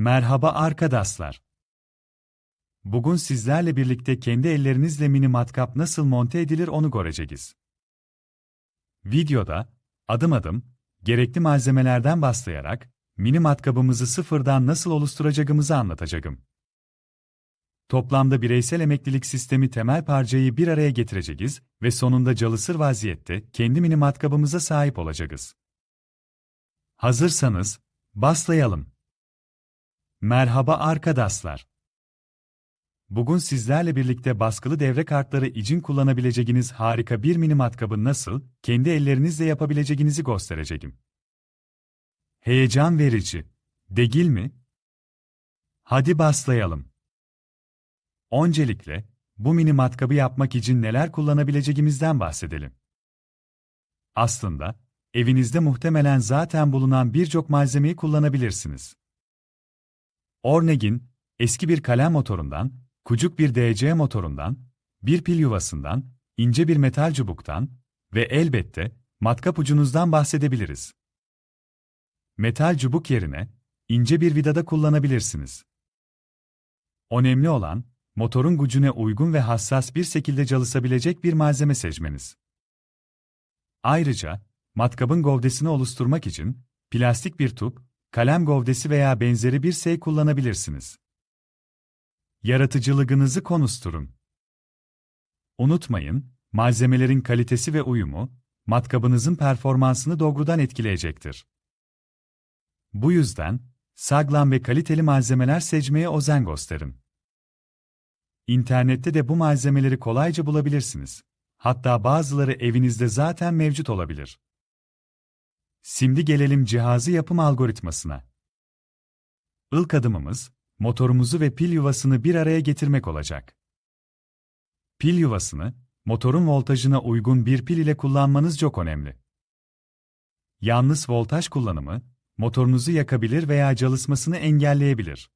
Merhaba arkadaşlar. Bugün sizlerle birlikte kendi ellerinizle mini matkap nasıl monte edilir onu göreceğiz. Videoda, adım adım, gerekli malzemelerden başlayarak, mini matkabımızı sıfırdan nasıl oluşturacağımızı anlatacağım. Toplamda bireysel emeklilik sistemi temel parçayı bir araya getireceğiz ve sonunda çalışır vaziyette kendi mini matkabımıza sahip olacağız. Hazırsanız, başlayalım. Merhaba arkadaşlar. Bugün sizlerle birlikte baskılı devre kartları için kullanabileceğiniz harika bir mini matkabı nasıl, kendi ellerinizle yapabileceğinizi göstereceğim. Heyecan verici, değil mi? Hadi başlayalım. Öncelikle, bu mini matkabı yapmak için neler kullanabileceğimizden bahsedelim. Aslında, evinizde muhtemelen zaten bulunan birçok malzemeyi kullanabilirsiniz. Ornegin, eski bir kalem motorundan, kucuk bir DC motorundan, bir pil yuvasından, ince bir metal çubuktan ve elbette matkap ucunuzdan bahsedebiliriz. Metal çubuk yerine ince bir vidada kullanabilirsiniz. Önemli olan, motorun gücüne uygun ve hassas bir şekilde çalışabilecek bir malzeme seçmeniz. Ayrıca, matkabın gövdesini oluşturmak için plastik bir tüp, kalem gövdesi veya benzeri bir şey kullanabilirsiniz. Yaratıcılığınızı konuşturun. Unutmayın, malzemelerin kalitesi ve uyumu, matkabınızın performansını doğrudan etkileyecektir. Bu yüzden, sağlam ve kaliteli malzemeler seçmeye özen gösterin. İnternette de bu malzemeleri kolayca bulabilirsiniz. Hatta bazıları evinizde zaten mevcut olabilir. Şimdi gelelim cihazı yapım algoritmasına. İlk adımımız, motorumuzu ve pil yuvasını bir araya getirmek olacak. Pil yuvasını, motorun voltajına uygun bir pil ile kullanmanız çok önemli. Yalnız voltaj kullanımı, motorunuzu yakabilir veya çalışmasını engelleyebilir.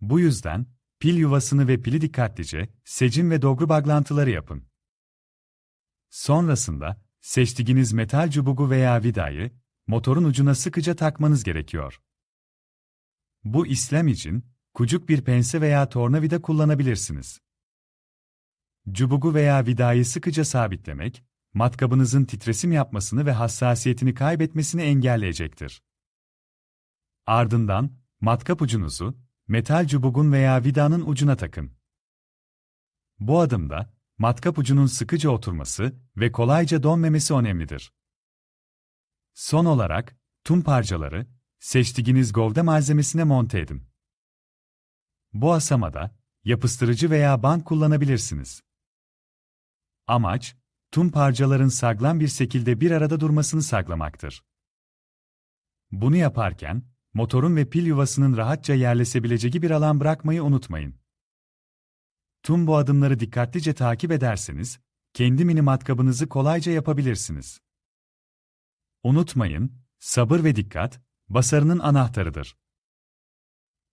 Bu yüzden, pil yuvasını ve pili dikkatlice, seçim ve doğru bağlantıları yapın. Sonrasında, Seçtiğiniz metal çubuğu veya vidayı, motorun ucuna sıkıca takmanız gerekiyor. Bu işlem için, kucuk bir pense veya tornavida kullanabilirsiniz. Cubuğu veya vidayı sıkıca sabitlemek, matkabınızın titresim yapmasını ve hassasiyetini kaybetmesini engelleyecektir. Ardından, matkap ucunuzu, metal cubuğun veya vidanın ucuna takın. Bu adımda, matkap ucunun sıkıca oturması ve kolayca dönmemesi önemlidir. Son olarak, tüm parçaları, seçtiğiniz gövde malzemesine monte edin. Bu aşamada, yapıştırıcı veya bant kullanabilirsiniz. Amaç, tüm parçaların sağlam bir şekilde bir arada durmasını sağlamaktır. Bunu yaparken, motorun ve pil yuvasının rahatça yerleşebileceği bir alan bırakmayı unutmayın. Tüm bu adımları dikkatlice takip ederseniz, kendi mini matkabınızı kolayca yapabilirsiniz. Unutmayın, sabır ve dikkat, basarının anahtarıdır.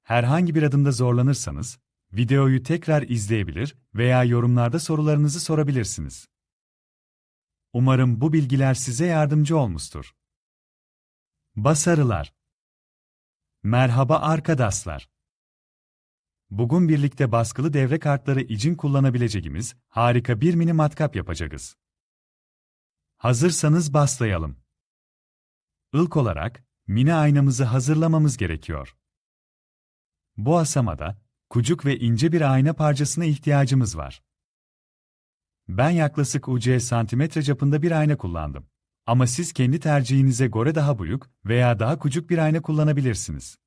Herhangi bir adımda zorlanırsanız, videoyu tekrar izleyebilir veya yorumlarda sorularınızı sorabilirsiniz. Umarım bu bilgiler size yardımcı olmuştur. Basarılar Merhaba arkadaşlar. Bugün birlikte baskılı devre kartları için kullanabileceğimiz harika bir mini matkap yapacağız. Hazırsanız başlayalım. İlk olarak mini aynamızı hazırlamamız gerekiyor. Bu aşamada kucuk ve ince bir ayna parçasına ihtiyacımız var. Ben yaklaşık UC santimetre çapında bir ayna kullandım. Ama siz kendi tercihinize göre daha büyük veya daha kucuk bir ayna kullanabilirsiniz.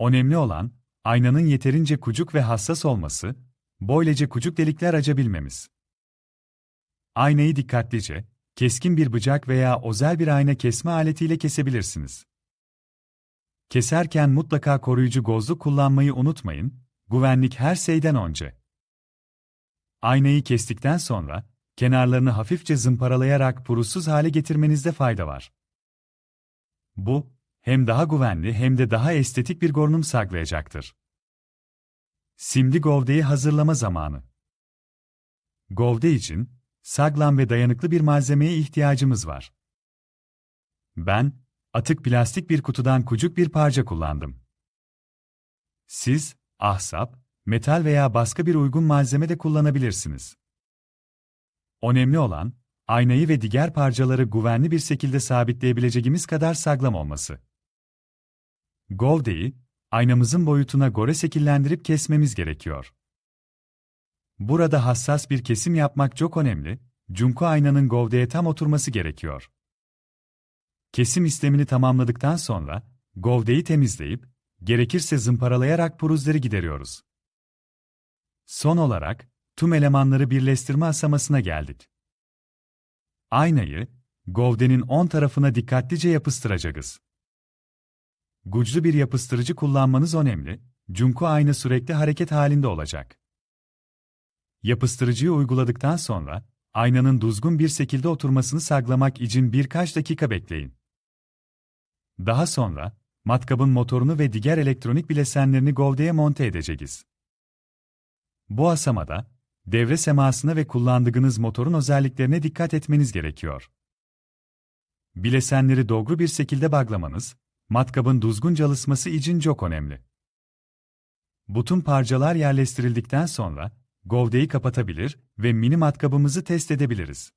Önemli olan, aynanın yeterince kucuk ve hassas olması, böylece kucuk delikler açabilmemiz. Aynayı dikkatlice, keskin bir bıçak veya özel bir ayna kesme aletiyle kesebilirsiniz. Keserken mutlaka koruyucu gozlu kullanmayı unutmayın, güvenlik her şeyden önce. Aynayı kestikten sonra, kenarlarını hafifçe zımparalayarak purusuz hale getirmenizde fayda var. Bu, hem daha güvenli hem de daha estetik bir görünüm sağlayacaktır. Şimdi gövdeyi hazırlama zamanı. Gövde için, sağlam ve dayanıklı bir malzemeye ihtiyacımız var. Ben, atık plastik bir kutudan kucuk bir parça kullandım. Siz, ahsap, metal veya başka bir uygun malzeme de kullanabilirsiniz. Önemli olan, aynayı ve diğer parçaları güvenli bir şekilde sabitleyebileceğimiz kadar sağlam olması. Gövdeyi, aynamızın boyutuna göre şekillendirip kesmemiz gerekiyor. Burada hassas bir kesim yapmak çok önemli, çünkü aynanın gövdeye tam oturması gerekiyor. Kesim işlemini tamamladıktan sonra, gövdeyi temizleyip, gerekirse zımparalayarak pürüzleri gideriyoruz. Son olarak, tüm elemanları birleştirme aşamasına geldik. Aynayı, gövdenin on tarafına dikkatlice yapıştıracağız. Güçlü bir yapıştırıcı kullanmanız önemli, çünkü ayna sürekli hareket halinde olacak. Yapıştırıcıyı uyguladıktan sonra, aynanın düzgün bir şekilde oturmasını sağlamak için birkaç dakika bekleyin. Daha sonra, matkabın motorunu ve diğer elektronik bileşenlerini gövdeye monte edeceğiz. Bu aşamada, devre semasına ve kullandığınız motorun özelliklerine dikkat etmeniz gerekiyor. Bileşenleri doğru bir şekilde bağlamanız, matkabın düzgün çalışması için çok önemli. Bütün parçalar yerleştirildikten sonra, gövdeyi kapatabilir ve mini matkabımızı test edebiliriz.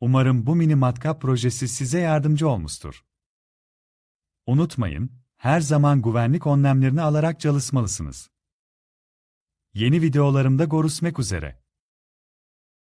Umarım bu mini matkap projesi size yardımcı olmuştur. Unutmayın, her zaman güvenlik önlemlerini alarak çalışmalısınız. Yeni videolarımda görüşmek üzere.